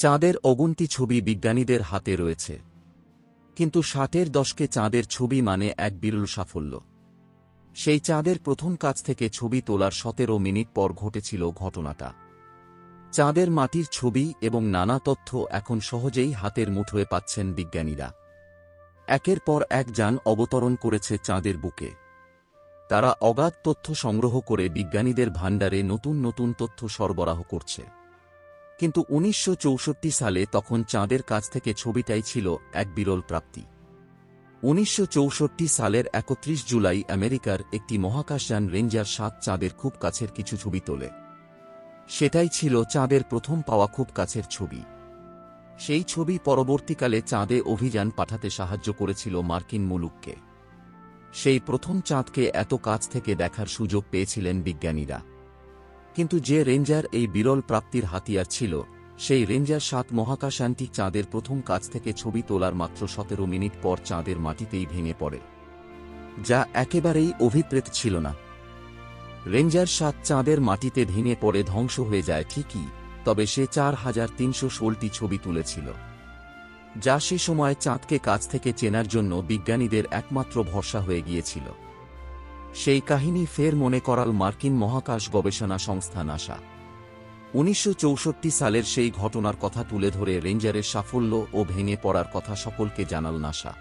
চাঁদের অগুন্তি ছবি বিজ্ঞানীদের হাতে রয়েছে। কিন্তু ষাটের দশকে চাঁদের ছবি মানে এক বিরল সাফল্য। সেই চাঁদের প্রথম কাজ থেকে ছবি তোলার সতেরো মিনিট পর ঘটেছিল ঘটনাটা। চাঁদের মাটির ছবি এবং নানা তথ্য এখন সহজেই হাতের মুঠোয় পাচ্ছেন বিজ্ঞানীরা। একের পর এক যান অবতরণ করেছে চাঁদের বুকে। তারা অগাধ তথ্য সংগ্রহ করে বিজ্ঞানীদের ভাণ্ডারে নতুন নতুন তথ্য সরবরাহ করছে। কিন্তু উনিশশো চৌষট্টি সালে তখন চাঁদের কাছ থেকে ছবিটাই ছিল এক বিরল প্রাপ্তি। উনিশশো চৌষট্টি সালের একত্রিশ জুলাই আমেরিকার একটি মহাকাশযান রেঞ্জার সাত চাঁদের খুব কাছের কিছু ছবি তোলে। সেটাই ছিল চাঁদের প্রথম পাওয়া খুব কাছের ছবি। সেই ছবি পরবর্তীকালে চাঁদে অভিযান পাঠাতে সাহায্য করেছিল মার্কিন মুলুককে। সেই প্রথম চাঁদকে এত কাছ থেকে দেখার সুযোগ পেয়েছিলেন বিজ্ঞানীরা। কিন্তু যে রেঞ্জার এই বিরল প্রাপ্তির হাতিয়ার ছিল, সেই রেঞ্জার সাত মহাকাশযানটি চাঁদের প্রথম কাছ থেকে ছবি তোলার মাত্র সতেরো মিনিট পর চাঁদের মাটিতেই ভেঙে পড়ে, যা একেবারেই অভিপ্রেত ছিল না। রেঞ্জার সাত চাঁদের মাটিতে ভেঙে পড়ে ধ্বংস হয়ে যায় ঠিকই, তবে সে চার হাজার তিনশো ষোলটি ছবি তুলেছিল, যা সে সময় চাঁদকে কাছ থেকে চেনার জন্য বিজ্ঞানীদের একমাত্র ভরসা হয়ে গিয়েছিল। সেই কাহিনী ফের মনে করাল মার্কিন মহাকাশ গবেষণা সংস্থা নাসা। উনিশশো চৌষট্টি সালের সেই ঘটনার কথা তুলে ধরে রেঞ্জারের সাফল্য ও ভেঙে পড়ার কথা সকলকে জানাল নাসা।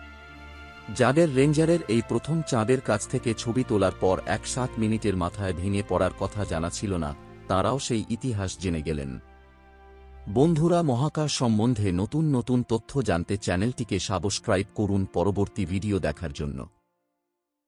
যাদের রেঞ্জারের এই প্রথম চাঁদের কাছ থেকে ছবি তোলার পর এক সাত মিনিটের মাথায় ভেঙে পড়ার কথা জানা ছিল না, তারাও সেই ইতিহাস জেনে গেলেন। বন্ধুরা, মহাকাশ সম্বন্ধে নতুন নতুন তথ্য জানতে চ্যানেলটিকে সাবস্ক্রাইব করুন পরবর্তী ভিডিও দেখার জন্য।